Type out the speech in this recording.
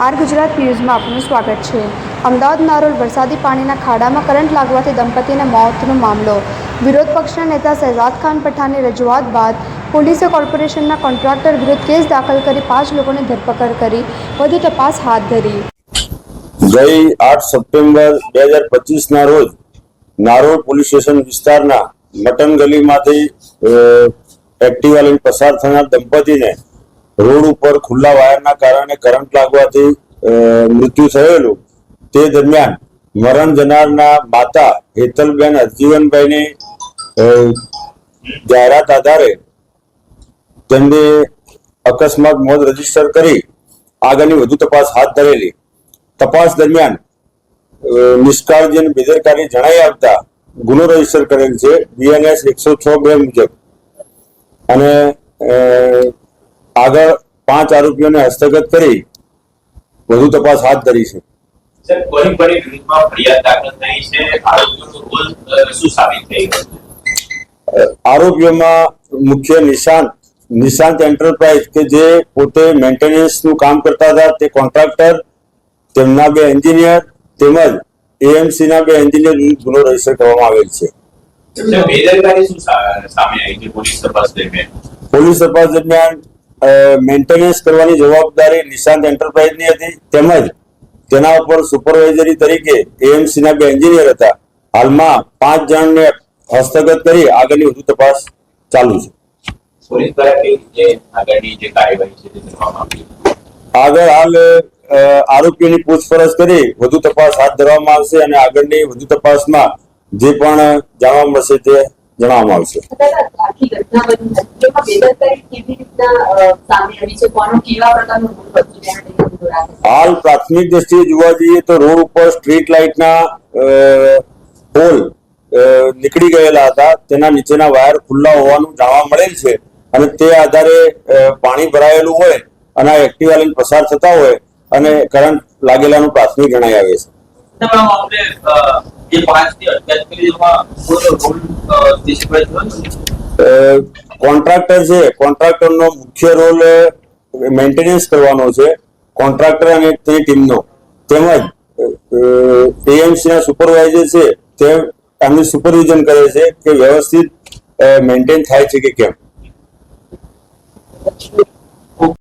R Gujarat ન્યૂઝમાં આપનું સ્વાગત છે. અમદાવાદ નારોલ વરસાદી પાણીના ખાડામાં કરંટ લાગવાથી દંપતીને મોતનો મામલો. વિરોધ પક્ષના નેતા શહેજાદ ખાન પઠાણની રજૂઆત બાદ પોલીસે કોર્પોરેશનના કોન્ટ્રાક્ટર વિરુદ્ધ કેસ દાખલ કરી પાંચ લોકોની ધરપકડ કરી. વધુ તપાસ હાથ ધરી. ગઈ આઠ સપ્ટેમ્બર બે હજાર પચીસના રોજ નારોલ પોલીસ સ્ટેશન વિસ્તારના મટન ગલીમાંથી એક્ટિવા લઈને પસાર થનાર દંપતીને રોડ ઉપર ખુલ્લા વાયરના કારણે કરંટ લાગવાથી મૃત્યુ થયેલું. તે દરમિયાન મરણ જનારના માતા હેતલબેન હરજીવનભાઈની જાહેરાત આધારે તેમને અકસ્માત મોત રજિસ્ટર કરી આગળની વધુ તપાસ હાથ ધરેલી. તપાસ દરમિયાન નિષ્કાળજી અને બેદરકારી જણાઈ આવતા ગુનો રજિસ્ટર કરેલ છે. બીએનએસ એકસો છ બે મુજબ. અને આગળ પાંચ આરોપીઓને હસ્તગત કરી વધુ તપાસ હાથ ધરી છે. આરોપીઓમાં મુખ્ય નિશાંત નિશાંત એન્ટરપ્રાઇઝ કે જે પોતે મેન્ટેનન્સનું કામ કરતા હતા તે કોન્ટ્રાક્ટર તેમના બે એન્જિનિયર તેમજ એએમસી ના બે એન્જિનિયર વિરુદ્ધ ગુનો રજિસ્ટર કરવામાં આવેલ છે. પોલીસ તપાસ દરમિયાન મેન્ટેનન્સ કરવાની જવાબદારી નિશાંત એન્ટરપ્રાઇઝની હતી. તેમજ તેના ઉપર સુપરવાઇઝરી તરીકે એએમસીના બે એન્જિનિયર હતા. હાલમાં પાંચ જણને હસ્તગત કરી આગળની વધુ તપાસ ચાલુ છે. આગળ હાલ આરોપીની પૂછપરછ કરી વધુ તપાસ હાથ ધરવામાં આવશે અને આગળની વધુ તપાસમાં જે પણ જાણવા મળશે તે જણાવવામાં આવશે. હાલ પ્રાથમિક દ્રષ્ટિએ જોવા જઈએ તો રોડ ઉપર સ્ટ્રીટ લાઇટના પોલ નીકળી ગયેલા હતા. તેના નીચેના વાયર ખુલ્લા હોવાનું જાણવા મળેલ છે. અને તે આધારે પાણી ભરાયેલું હોય અને આ એક્ટિવા લઈને પસાર થતા હોય અને કરંટ લાગેલાનું પ્રાથમિક જણાઈ આવે છે. તમામ આપણે જે એમાં રોલ દેશભાઈ જોયો કોન્ટ્રાક્ટર છે કોન્ટ્રાક્ટરનો મુખ્ય રોલ મેન્ટેનન્સ કરવાનો છે. કોન્ટ્રાક્ટર અને તેની ટીમનો તેમજ એએમસીના સુપરવાઇઝર છે, તે એમનું સુપરવિઝન કરે છે કે વ્યવસ્થિત મેન્ટેન થાય છે કે કેમ.